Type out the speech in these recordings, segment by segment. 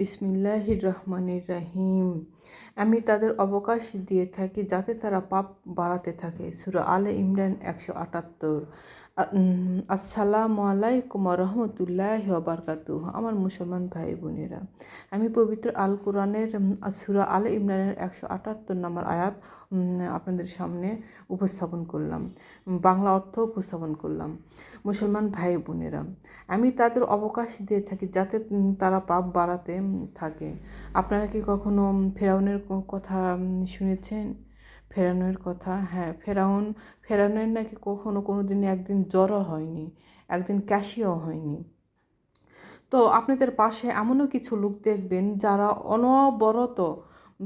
বিসমিল্লাহির রাহিম আমি তাদের অবকাশ দিয়ে থাকি যাতে তারা পাপ বাড়াতে থাকে। সুরা আলে ইমরান একশো আটাত্তর। আসসালামু আলাইকুম রহমতুল্লাহ বারকাতু আমার মুসলমান ভাই বোনেরা, আমি পবিত্র আল কোরআনের সুরা আলে ইমরানের একশো আটাত্তর নম্বর আয়াত আপনাদের সামনে উপস্থাপন করলাম, বাংলা অর্থ উপস্থাপন করলাম। মুসলমান ভাই বোনেরা, আমি তাদের অবকাশ দিয়ে থাকি যাতে তারা পাপ বাড়াতে থাকে। আপনারা কি কখনো ফেরাউনের কথা শুনেছেন? ফেরানোর কথা? হ্যাঁ ফেরাউন ফেরানোর নাকি কখনো কোনো দিন একদিন জ্বরও হয়নি, একদিন ক্যাশিও হয়নি। তো আপনাদের পাশে এমনও কিছু লোক দেখবেন যারা অনবরত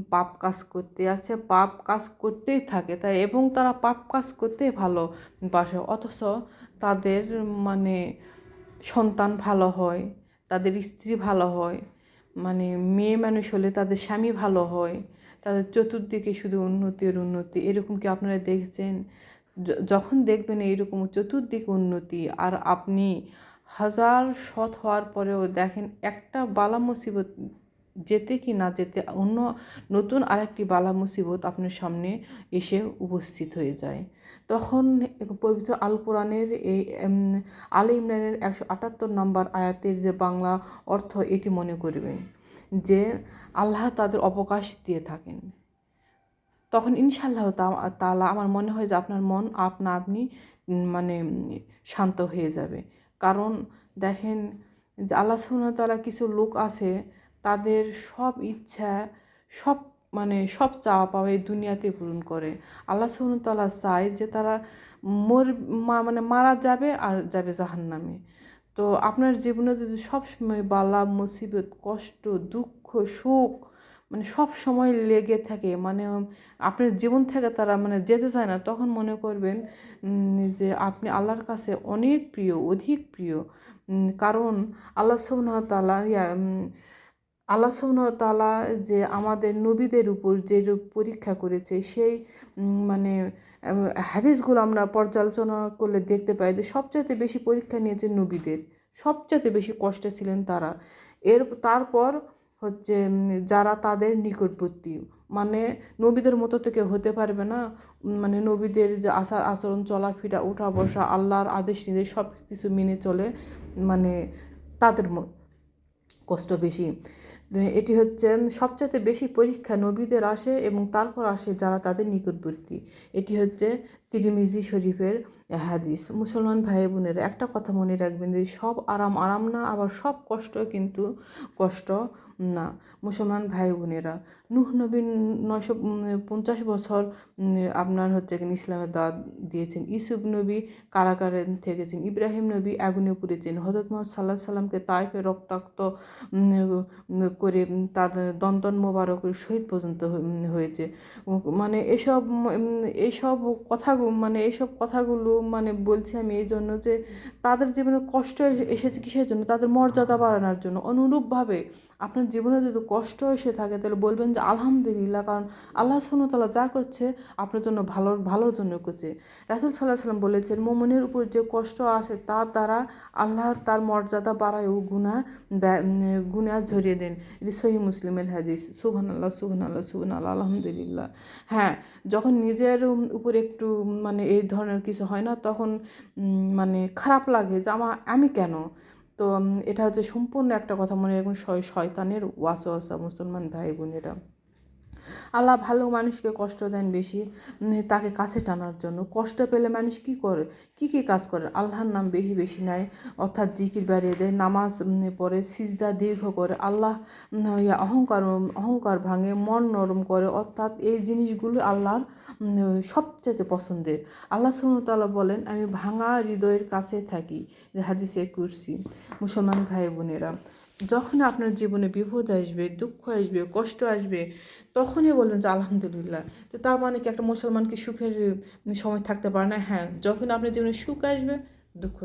পাপ কাজ করতে আছে, পাপ কাজ করতেই থাকে, তাই, এবং তারা পাপ কাজ করতে ভালো বাসে অথচ তাদের মানে সন্তান ভালো হয় তাদের স্ত্রী ভালো হয় মানে মেয়ে মানুষ হলে তাদের স্বামী ভালো হয়, তাদের চতুর্দিকে শুধু উন্নতির উন্নতি, এরকম কি আপনারা দেখছেন? যখন দেখবেন এইরকম চতুর্দিকে উন্নতি আর আপনি হাজার সৎ হওয়ার পরেও দেখেন একটা বালা মুসিবত যেতে কি না যেতে অন্য নতুন আরেকটি বালা মুসিবত আপনার সামনে এসে উপস্থিত হয়ে যায়। তখন পবিত্র আল কোরআনের এই আলে ইমরানের একশো আটাত্তর নম্বর আয়াতের যে বাংলা অর্থ এটি মনে করবেন যে আল্লাহ তাদের অবকাশ দিয়ে থাকেন। তখন ইনশাল্লাহ তালা আমার মনে হয় যে আপনার মন আপনা আপনি মানে শান্ত হয়ে যাবে। কারণ দেখেন যে আল্লাহ সুনতালা কিছু লোক আছে তাদের সব ইচ্ছা, সব মানে সব চাওয়া পাওয়া এই দুনিয়াতে পূরণ করে। আল্লাহ সুনতালা চায় যে তারা মর মানে মারা যাবে আর যাবে জাহান নামে তো আপনার জীবনে যদি সবসময় বালা, মুসিবত, কষ্ট, দুঃখ, সুখ মানে সব সময় লেগে থাকে মানে আপনার জীবন থেকে তারা মানে যেতে চায় না, তখন মনে করবেন যে আপনি আল্লাহর কাছে অনেক প্রিয়, অধিক প্রিয়। কারণ আল্লাহ সুবহানাহু ইয়া আল্লাহ তালা যে আমাদের নবীদের উপর যে পরীক্ষা করেছে, সেই মানে হাদিসগুলো আমরা পর্যালোচনা করলে দেখতে পাই যে সবচাইতে বেশি পরীক্ষা নিয়েছে নবীদের। সবচাইতে বেশি কষ্টে ছিলেন তারা। এর, তারপর হচ্ছে যারা তাদের নিকটবর্তী। মানে নবীদের মতো থেকে হতে পারবে না। মানে নবীদের যে আচার, আচরণ, চলাফেরা উঠা বসা আল্লাহর আদেশ নির্দেশ সব কিছু মেনে চলে মানে তাদের কষ্ট বেশি। এটি হচ্ছে সবচেয়ে বেশি পরীক্ষা নবীদের আসে এবং তারপর আসে যারা তাদের নিকটবর্তী। এটি হচ্ছে তিরিমিজি শরীফের হাদিস। মুসলমান ভাই বোনের একটা কথা মনে রাখবেন যে সব আরাম আরাম না, আবার সব কষ্ট কিন্তু কষ্ট না। মুসলমান ভাই বোনেরা, নুহ নবীন নয়শো পঞ্চাশ বছর আপনার হচ্ছে ইসলামের দাঁত দিয়েছেন। ইসুফ নবী কারাগারে থেকেছেন। ইব্রাহিম নবী আগুনে পুড়েছেন। হজরত মোহাম্মদ সাল্লাহ সাল্লামকে তাইফে রক্তাক্ত করে তার দন্তন মোবারকের শহীদ পর্যন্ত হয়েছে। মানে এসব এইসব কথা মানে এইসব কথাগুলো মানে বলছি আমি এই জন্য যে তাদের জীবনে কষ্ট এসেছে কিসের জন্য? তাদের মর্যাদা বাড়ানোর জন্য। অনুরূপভাবে আপনার জীবনে যদি কষ্ট এসে থাকে, তাহলে বলবেন যে আলহামদুলিল্লাহ, কারণ আল্লাহ তালা যা করছে, আপনার জন্য ভালোর ভালোর জন্য করছে। রাসুল সাল্লাহ সাল্লাম বলেছেন, মোমনের উপর যে কষ্ট আসে, তার দ্বারা আল্লাহর তার মর্যাদা বাড়ায় ও গুণা গুণা ঝরিয়ে দেন। এটি সহি মুসলিমের হাদিস। সুহান আল্লাহ সুহান আল্লাহ সুহান আল্লাহ আলহামদুলিল্লাহ। হ্যাঁ যখন নিজের উপরে একটু মানে এই ধরনের কিছু হয় না, তখন মানে খারাপ লাগে যে আমার আমি কেন? তো এটা হচ্ছে সম্পূর্ণ একটা কথা মনে রাখবেন শয়তানের ওয়াসওয়াসা মুসলমান ভাই বোনেরা আল্লাহ ভালো মানুষকে কষ্ট দেন বেশি তাকে কাছে টানার জন্য। কষ্ট পেলে মানুষ কি করে? কি কি কাজ করে? আল্লাহর নাম বেশি বেশি নেয়, অর্থাৎ জিকির বাড়িয়ে দেয়, নামাজ পড়ে, সিজদা দীর্ঘ করে, আল্লাহ অহংকার অহংকার ভাঙে, মন নরম করে, অর্থাৎ এই জিনিসগুলো আল্লাহর সবচেয়ে পছন্দের। আল্লাহ সুমতাল্লাহ বলেন, আমি ভাঙা হৃদয়ের কাছে থাকি। হাদিসে কুরসি। মুসলমান ভাই বোনেরা যখন আপনার জীবনে বিপদ আসবে, দুঃখ আসবে, কষ্ট আসবে, তখনই বলবেন যে আলহামদুলিল্লাহ। তো তার মানে কি একটা মুসলমান কি সুখের সময় থাকতে পারে না? হ্যাঁ যখন আপনার জীবনে সুখ আসবে দুঃখ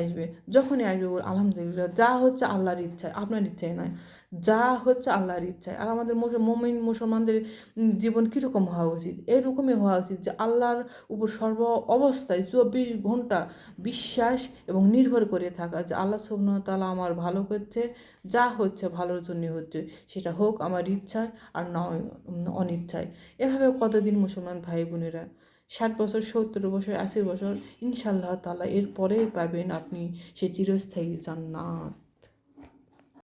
আসবে। যখনই আসবে বল, আলহামদুলিল্লাহ, যা হচ্ছে আল্লাহর ইচ্ছায়, আপনার ইচ্ছায় নয়, যা হচ্ছে আল্লাহর ইচ্ছায়। আর আমাদের মুমিন মুসলমানদের জীবন কীরকম হওয়া উচিত? এরকমই হওয়া উচিত যে আল্লাহর উপর সর্ব অবস্থায় চব্বিশ ঘণ্টা বিশ্বাস এবং নির্ভর করে থাকা যে আল্লাহ তাআলা আমার ভালো করছে, যা হচ্ছে ভালোর জন্য হচ্ছে, সেটা হোক আমার ইচ্ছায় আর নয় অনিচ্ছায়। এভাবে কতদিন মুসলমান ভাই বোনেরা ষাট বছর সত্তর বছর আশি বছর ইনশাল্লাহ তালা এরপরে পাবেন আপনি সে চিরস্থায়ী জান্নাত।